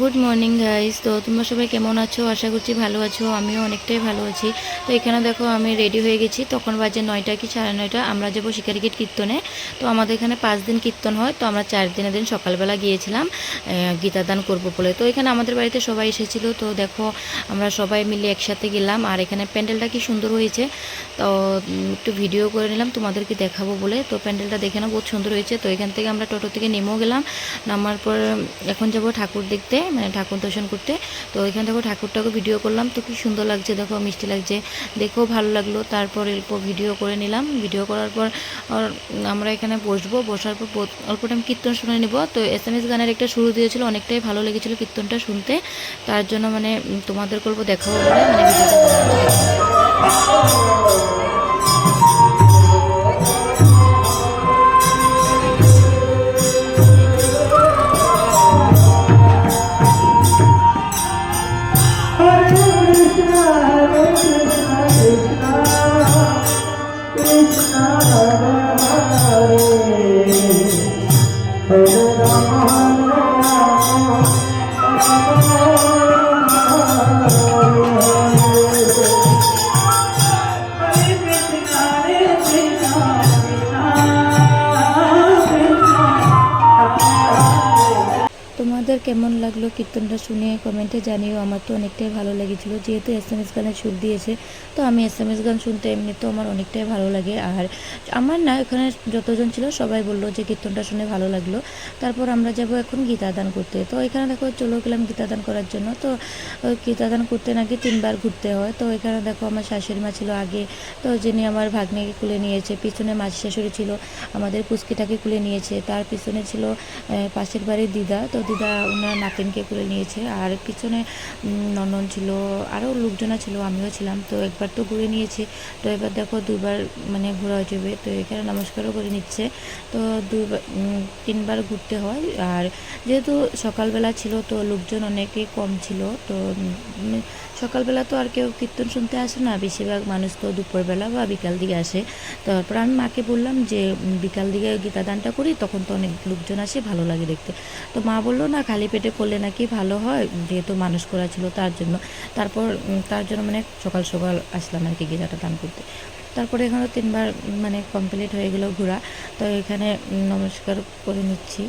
Good morning guys তো তোমরা সবাই কেমন আছো? আশা করছি ভালো আছো, আমিও অনেকটাই ভালো আছি। তো এখানে দেখো, আমি রেডি হয়ে গেছি। তখন বাজে নয়টা কি সাড়ে নয়টা? আমরা যাব শিকারিগেট কীর্তনে। তো আমাদের এখানে পাঁচ দিন কীর্তন হয়। তো আমরা চার দিনের দিন সকালবেলা গিয়েছিলাম গীতাদান করব বলে। তো এখানে আমাদের বাড়িতে সবাই এসেছিল। তো দেখো, আমরা সবাই মিলে একসাথে গেলাম। আর এখানে প্যান্ডেলটা কি সুন্দর হয়েছে। তো একটু ভিডিও করে নিলাম, তোমাদেরকে দেখাবো বলে। তো প্যান্ডেলটা দেখে না, বহুত সুন্দর হয়েছে। তো এখান থেকে আমরা টোটো থেকে নেমেও গেলাম। নামার পর, এখন যাব ঠাকুর দেখতে। মানে ঠাকুর দর্শন করতে। তো এখান থেকে ঠাকুরটাকে ভিডিও করলাম। তো কি সুন্দর লাগছে, দেখো, মিষ্টি লাগছে। দেখেও ভালো লাগল। তারপর অল্প ভিডিও করে নিলাম। ভিডিও করার পর আমরা এখানে বসবো। বসার পর অল্প টাইম কীর্তন শুনে নিব। তো এস এম এস গানের একটা শুরু দিয়েছিল। অনেকটাই ভালো লেগেছিল কীর্তনটা শুনতে। তার জন্য মানে তোমাদের গল্প দেখাবো বলে মানে ভিডিওটা কেমন লাগল কীর্তনটা শুনে কমেন্টে জানিও। আমার তো অনেকটাই ভালো লেগেছিল। যেহেতু এস এম এস গানের সুর দিয়েছে, তো আমি এস এম এস গান শুনতে এমনিতেও আমার অনেকটাই ভালো লাগে। আর আমার না, এখানে যতজন ছিল সবাই বলল যে কীর্তনটা শুনে ভালো লাগল। তারপর আমরা যাব এখন গীতাদান করতে। তো এখানে দেখো চলে গেলাম গীতাদান করার জন্য। তো গীতাদান করতে নাকি তিনবার ঘুরতে হয়। তো এখানে দেখো, আমার শাশুড়ি মা ছিল আগে। তো যিনি আমার ভাগ্নেকে কুলে নিয়েছে, পিছনে মাঝি শাশুড়ি ছিল, আমাদের পুচকিটাকে কুলে নিয়েছে। তার পিছনে ছিল পাশের বাড়ির দিদা। তো দিদা নাতিনকে কুলে নিয়েছে। আর পিছনে নন্দন ছিল আরও লোকজনা ছিল, আমিও ছিলাম। তো একবার তো ঘুরে নিয়েছি। তো এবার দেখো দুবার মানে ঘোরা যাবে। তো এখানে নমস্কারও করে নিচ্ছে। তো দুবার তিনবার ঘুরতে হয়। আর যেহেতু সকালবেলা ছিল, তো লোকজন অনেকেই কম ছিল। তো সকালবেলা তো আর কেউ কীর্তন শুনতে আসে না। বেশিরভাগ মানুষ তো দুপুরবেলা বা বিকাল দিকে আসে। তারপর আমি মাকে বললাম যে বিকাল দিকে গীতাদানটা করি, তখন তো অনেক লোকজন আসে, ভালো লাগে দেখতে। তো মা বলল, না, খালি পেটে করলে নাকি ভালো হয়? যেহেতু মানুষ করা ছিল তার জন্য। তারপর তার জন্য মানে সকাল সকাল আসলাম আর কি গিজাটা দান করতে। তারপরে এখানে তিনবার মানে কমপ্লিট হয়ে গেল ঘোরা। তো এখানে নমস্কার করে নিচ্ছি।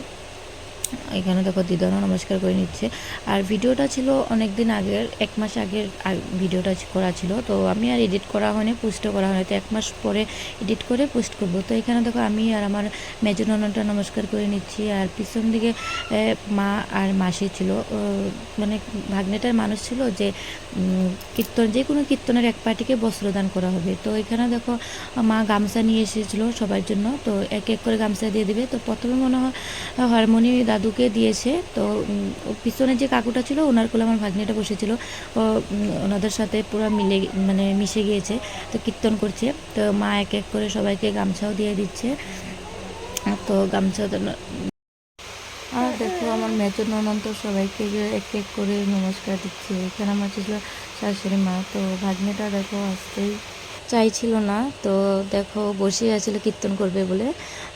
এখানে দেখো দিদানো নমস্কার করে নিচ্ছে। আর ভিডিওটা ছিল অনেক দিন আগের, এক মাস আগের আগ- ভিডিওটা করা ছিল। তো আমি আর এডিট করা হয়নি পোস্টও করা হয়নি। তো এক মাস পরে এডিট করে পোস্ট করব। তো এখানে দেখো আমি আর আমার মেজ নমস্কার করে নিচ্ছি। আর পিছন দিকে মা আর মাসি ছিল। মানে ভাগ্নেটার মানুষ ছিল যে কীর্তন, যে কোনো কীর্তনের এক পার্টিকে বস্ত্রদান করা হবে। তো এখানে দেখো মা গামছা নিয়ে এসেছিল সবার জন্য। তো এক এক করে গামছা দিয়ে দিবে। তো প্রথমে মনে হয়, হারমোনি দাদুকে দিয়েছে, তো পিছনে যে কাকুটা ছিল, ওনার কোলে আমার ভাগ্নিটা বসেছিল। ওনাদের সাথে পুরো মিলে মানে মিশে গিয়েছে, তো কীর্তন করছে। তো মা এক এক করে সবাইকে গামছাও দিয়ে দিচ্ছে। তো গামছা তো- আর দেখো, আমার মেজর ননদ সবাইকে যে এক এক করে নমস্কার দিচ্ছে। এখানে আমার ছিল শাশুড়ি মা, তো ভাগ্নিটা দেখো আসতেই চাইছিল না। তো দেখো বসে আছিল কীর্তন করবে বলে।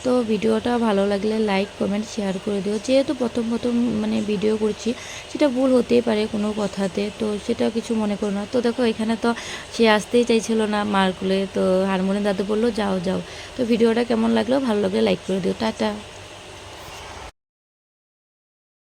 তো ভিডিওটা ভালো লাগলে লাইক কমেন্ট শেয়ার করে দিও। যেহেতু প্রথম প্রথম মানে ভিডিও করছি, সেটা ভুল হতেই পারে কোনো কথাতে। তো সেটা কিছু মনে করো না। তো দেখো, এখানে তো সে আসতেই চাইছিল না মার কুলে তো হারমোনিয়াম দাদু বলল, যাও যাও। তো ভিডিওটা কেমন লাগল? ভালো লাগলে লাইক করে দিও। টাটা।